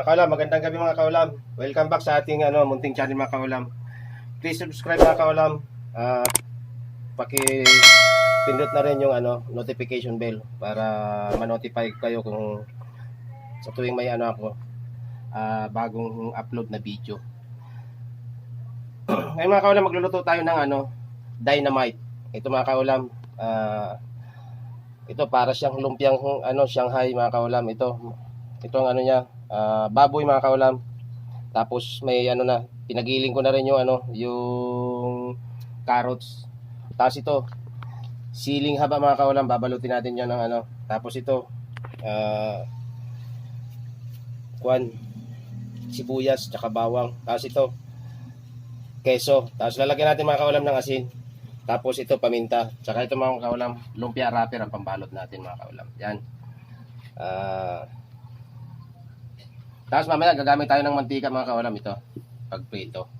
Mga kaulam, magandang gabi mga kaulam. Welcome back sa ating ano, munting channel mga kaulam. Please subscribe mga kaulam. Ah, paki pindot na rin yung ano, notification bell para ma-notify kayo kung sa tuwing may ano ako ah, bagong upload na video. Ngayon mga kaulam, magluluto tayo ng ano, dynamite. Ito mga kaulam, ah, ito para siyang lumpiang ano Shanghai mga kaulam ito. Ito ang ano niya, ah, baboy mga kaulam. Tapos may ano na, pinagiling ko na rin yung ano, yung carrots. Tapos ito, siling haba mga kaulam, babalutin natin yan ng ano. Tapos ito, ah, kwan, sibuyas, tsaka bawang. Tapos ito, keso. Tapos lalagyan natin mga kaulam ng asin. Tapos ito, paminta. Tsaka ito mga kaulam, lumpia wrapper ang pambalot natin mga kaulam. Yan. Ah, tapos mamaya gagamit tayo ng mantika mga kaulam ito. Pag prito.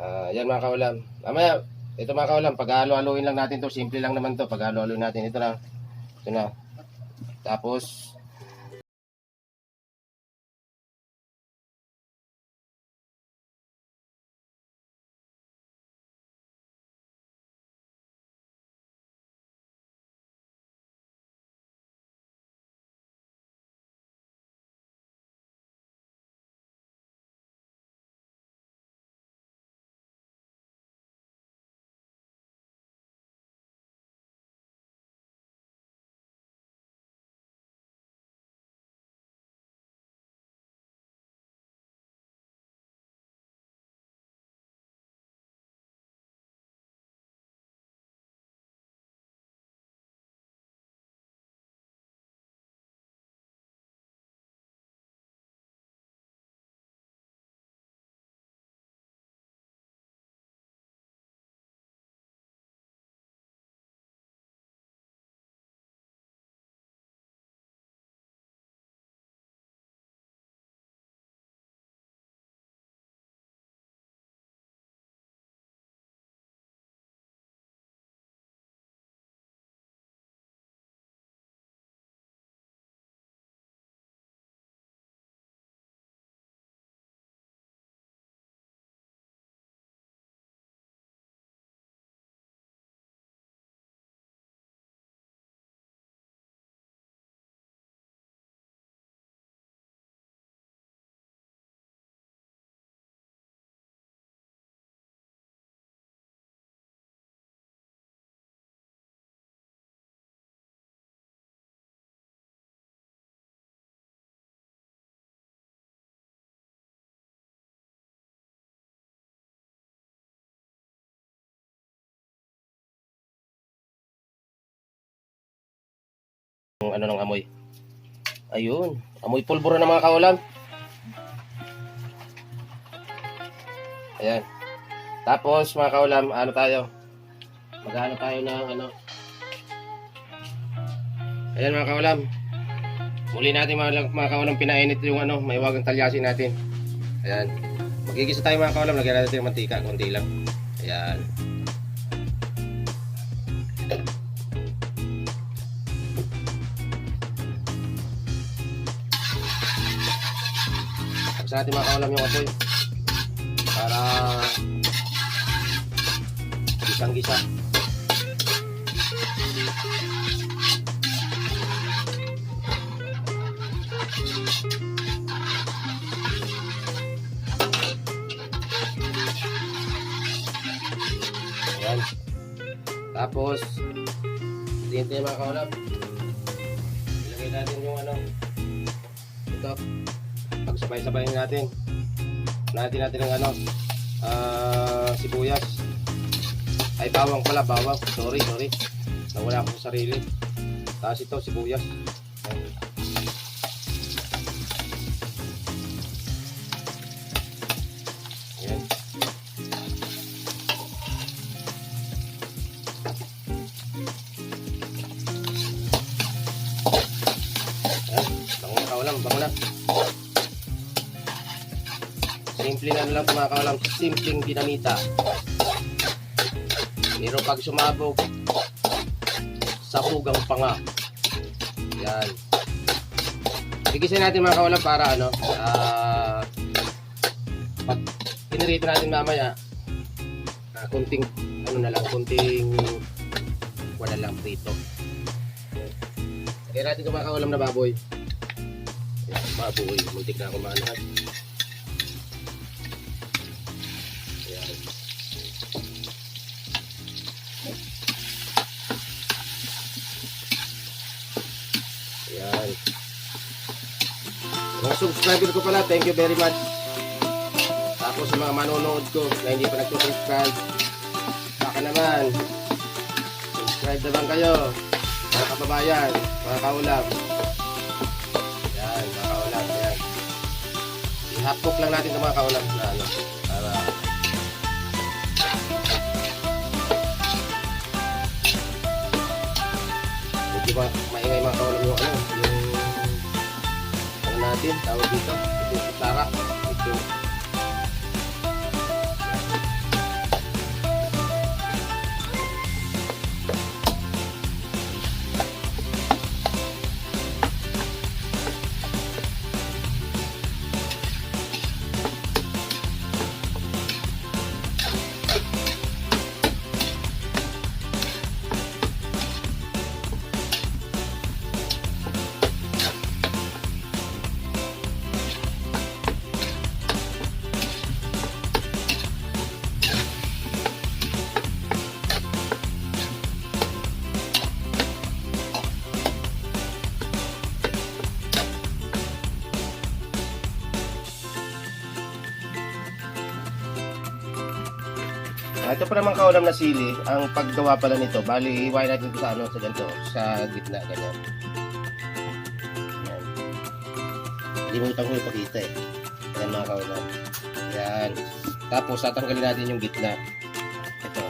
Ah, yan mga kaulam. Mamaya, ito mga kaulam, pag halo-haloin lang natin to Simple lang naman to Pag halo-haloin natin. Ito na. Ito na. Tapos, yung ano ng amoy. Ayun. Amoy pulbura ng mga kaulam. Ayan. Tapos mga kaulam, ano tayo? Magano tayo ng ano? Ayan mga kaulam. Muli natin mga, mga kaulam pinainit yung ano, may wagang talyasin natin. Ayan. Magigisa tayo mga kaulam, lagyan natin yung mantika, konti lang. Ayan. Tapos natin mga kaulam yung apoy. Para gisang gisa. Ayan. Tapos, yung mga kaulam. Ilagay natin yung ano, ito pagsabay-sabayin natin. Natin natin ng ano, ah, sibuyas. Ay, bawang pala, bawang. Sorry, sorry. Nawala ako sa sarili. Tapos ito, sibuyas. Ayan. Ayan. Ayan. Bango na na. Simple na lang mga kaulam, simpleng dinamita. Pero pag sumabog, sahugang panga. Yan. Gigisin natin mga kaulam para ano, ah, pag pinirito natin mamaya, ah, kunting, ano na lang, kunting, wala lang prito. Kaya natin ito mga kaulam na baboy. Ayan, baboy, muntik na ako maanahan. Ayan. Ayan. Mga subscriber ko pala, thank you very much. Tapos sa mga manonood ko na hindi pa nagsusubscribe, baka naman, subscribe naman kayo. Mga kababayan, mga kaulam. Yan, mga kaulam, yan. I-hapok lang natin ng mga kaulam na ano, para medyo ma maingay mga kaulam yung ano natin, tawag dito, ito. Ah, ito pa naman kaulam na sili, ang paggawa pala nito, bali iwain natin ito sa ano, sa ganito, sa gitna, ganyan. Yan. Limutan ko ipakita eh. Yan mga kaulam. Yan. Tapos tatanggalin natin yung gitna. Ito.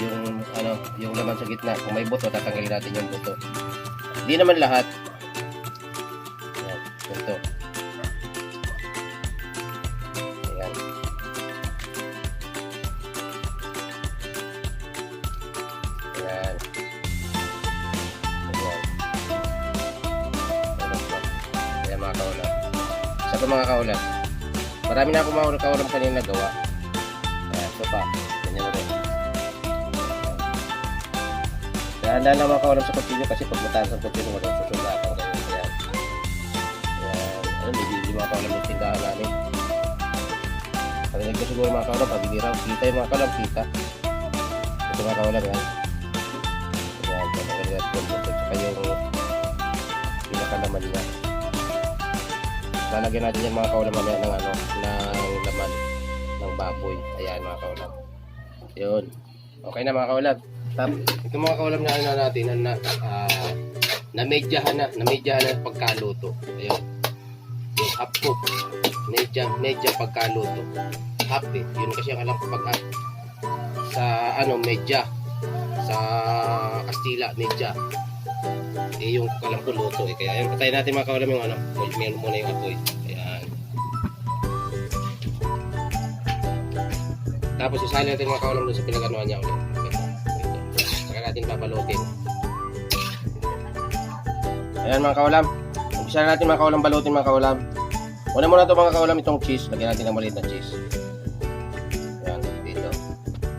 Yung ano, yung laman sa gitna. Kung may buto, tatanggalin natin yung buto. Hindi naman lahat. Yan. Ito. Kaulam. Marami na ako mga kaulam kanina nagawa. Ayan, ito pa. Ganyan ulit. Dahan-dahan lang mga kaulam sa kutsilyo kasi pag mataas ang kutsilyo, walang susunatan kayo. Ayan. Ayan. Ayan, hindi, mga kaulam yung tindahan namin. Parinig ko siguro mga kaulam, pabibiraw. Kita yung mga kaulam, kita. Ito mga kaulam yan. Ayan, yung buto. Tsaka yung pinakalaman niya. Lalagyan natin yung mga kaulam mamaya ng ano, ng laman ng baboy. Ayan mga kaulam. Yun. Okay na mga kaulam. Tap, ito mga kaulam na ano natin na, na, ah, na medyahan na, na medyahan na pagkaluto. Ayun. Yung half cook. Medya, medya pagkaluto. Half eh. Yun kasi ang alam ko pag half. Sa ano, medya sa Kastila, medya. Eh, yung kalam ko luto eh. Kaya yan, patayin natin mga kawalam yung ano, meron muna yung apoy. Ayan. Tapos isali natin mga kawalam doon sa pinaganuhan niya ulit. Saka natin babalutin. Ayan mga kawalam. Umpisa na natin mga kawalam balutin mga kawalam. Una muna ito mga kawalam itong cheese. Lagyan natin ng maliit na cheese. Ayan, dito.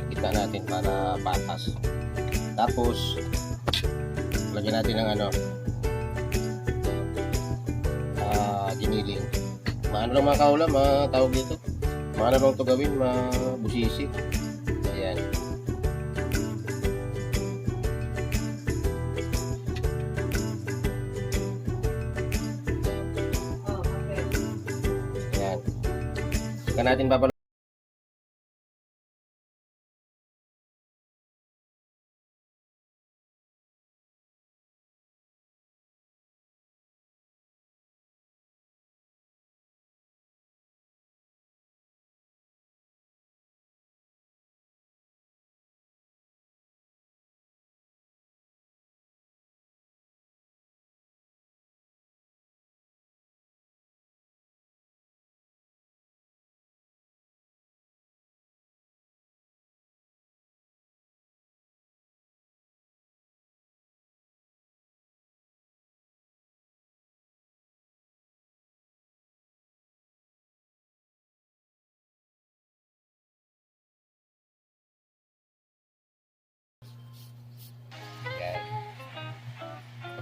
Kita natin para patas. Tapos, lagyan natin ng ano, ah, giniling. Maano lang mga kaulam, ah, tawag dito. Maano lang ito gawin, mabusisi. Ayan. Ayan. Saka natin babalo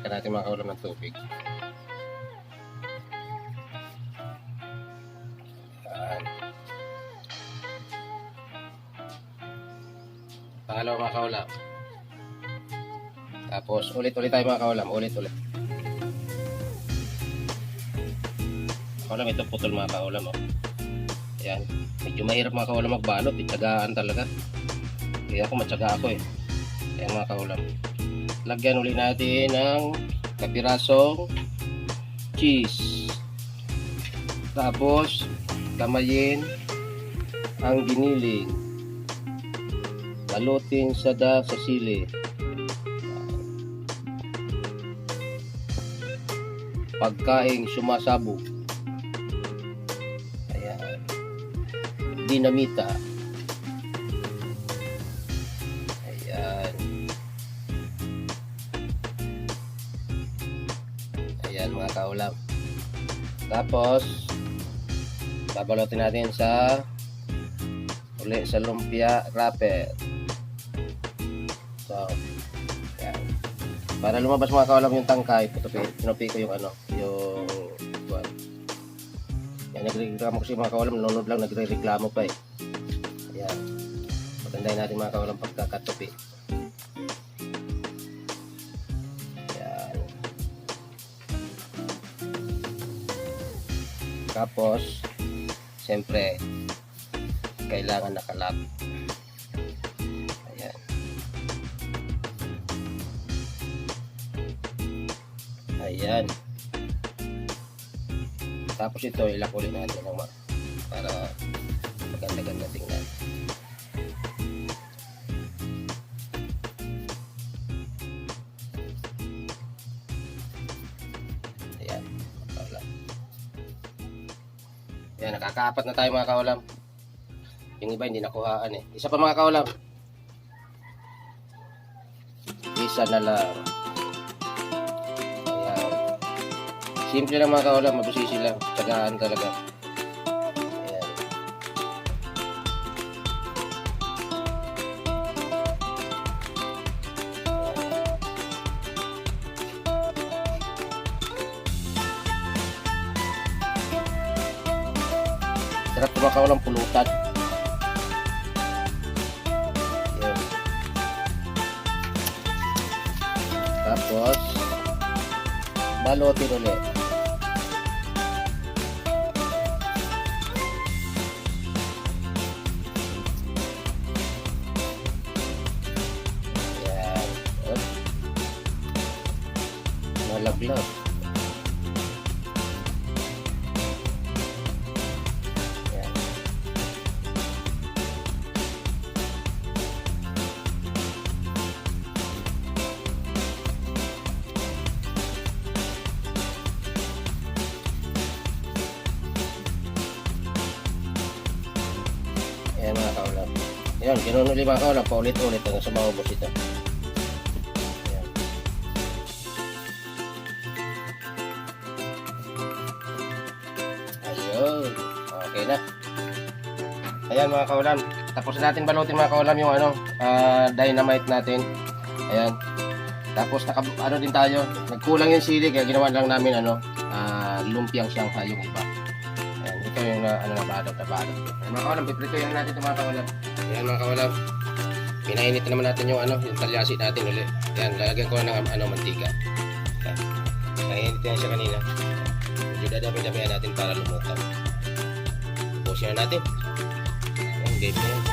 Lagyan natin mga kaulam ng tubig. Yan. Pangalawa mga kaulam. Tapos ulit-ulit tayo mga kaulam. Ulit-ulit. Kaulam ito putol mga kaulam. Oh. Ayan. Medyo mahirap mga kaulam magbalot. Itsagaan talaga. Kaya ako matyaga ako eh. Ayan mga kaulam. Lagyan ulit natin ng kapirasong cheese. Tapos, kamayin ang giniling. Balutin sa da sa sili. Pagkaing sumasabog. Ayan. Dinamita. Tapos, babalotin natin sa uli sa lumpia wrapper. So, yan. Para lumabas mga kaulam yung tangkay, putupi, pinupi ko yung ano, yung buwan. Yan, nagre-reklamo kasi mga kaulam, nanonood lang, nagre-reklamo pa eh. Ayan. Pagandahin natin mga kaulam pagkakatupi. Tapos, siyempre, kailangan nakalap. Ayan. Ayan. Tapos ito, ilak natin ng para maganda-ganda tingnan. Ayan, nakakaapat na tayo mga kaulam. Yung iba hindi nakuhaan eh. Isa pa mga kaulam. Isa na lang. Ayan. Simple lang mga kaulam, mabusisi lang. Tsagaan talaga. Sarap mga kaulam pulutan. Ayan. Tapos, balotin ulit. Ayan. Up. Malaglag. Ayan, ganun ulit mga kaulam. Paulit-ulit hanggang sa maubos ito. Ayan. Ayun. Okay na. Ayan mga kaulam. Tapos na natin balutin mga kaulam yung ano, ah, dynamite natin. Ayan. Tapos naka, ano din tayo, nagkulang yung sili kaya ginawa lang namin ano, ah, lumpiang Shanghai yung iba. Ito yung na, ano na balot na balot. Ayan, mga kawalam, piprito yan natin ito mga kawalam. Ayan mga kawalam. Pinainit na naman natin yung ano, yung talyasi natin ulit. Ayan, lalagyan ko ng ano, mantika. Ayan. Nainit na siya kanina. Medyo dadami-damihan natin para lumutaw. Pusin na natin. Ayan, game na yan.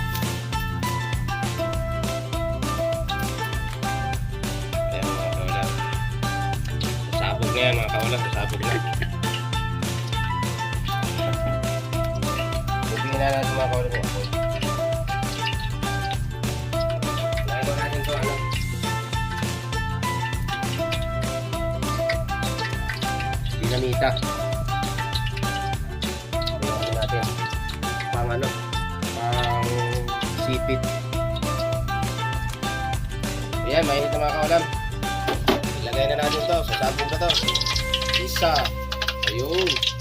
Ayan mga kawalam. Sasabog na yan mga kawalam, sasabog na. Bubingin na mga kawalam yung apoy. Lalo natin to ano. Dinamita. Ano natin. Pang ano. Pang sipit. Ayan, mainit na mga kawalam. Ilagay na natin to. Sasabog na to. Isa. Ayun.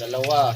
Dalawa.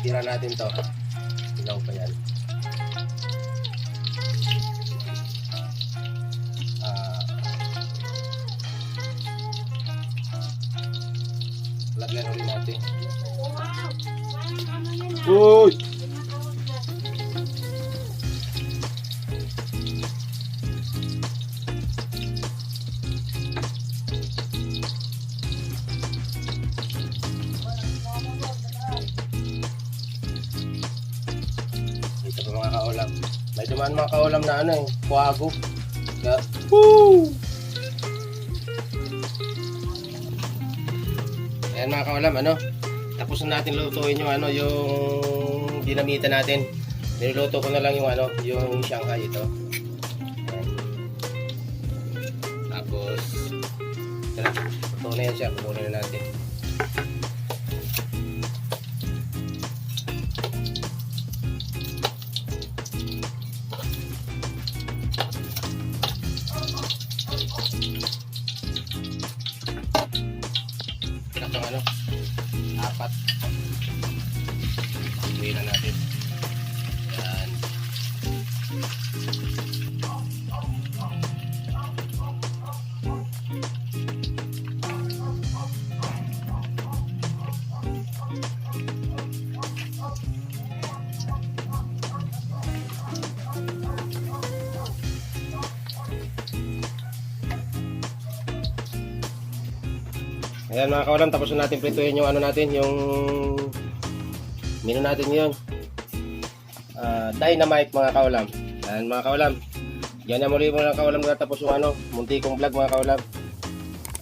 Tira natin to. Ilaw pa yan. Ah. lagyan ulit natin. Uy! Dumaan mga kaulam na ano eh, kuwago. Kaya, woo! Ayan mga kaulam, ano? Tapos na natin lutuin yung ano, yung dinamita natin. Niluluto ko na lang yung ano, yung Shanghai ito. Ayan. Tapos, tara, luto na yan siya. Kukunin na natin. Ayan mga kawalam, tapos na natin prituhin yung ano natin, yung menu natin ngayon. Ah, dynamite mga kawalam. Ayan mga kawalam. Yan na muli mga kawalam tapos yung ano, munti kong vlog mga kawalam.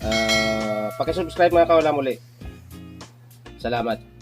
Ah, paki-subscribe mga kawalam muli. Salamat.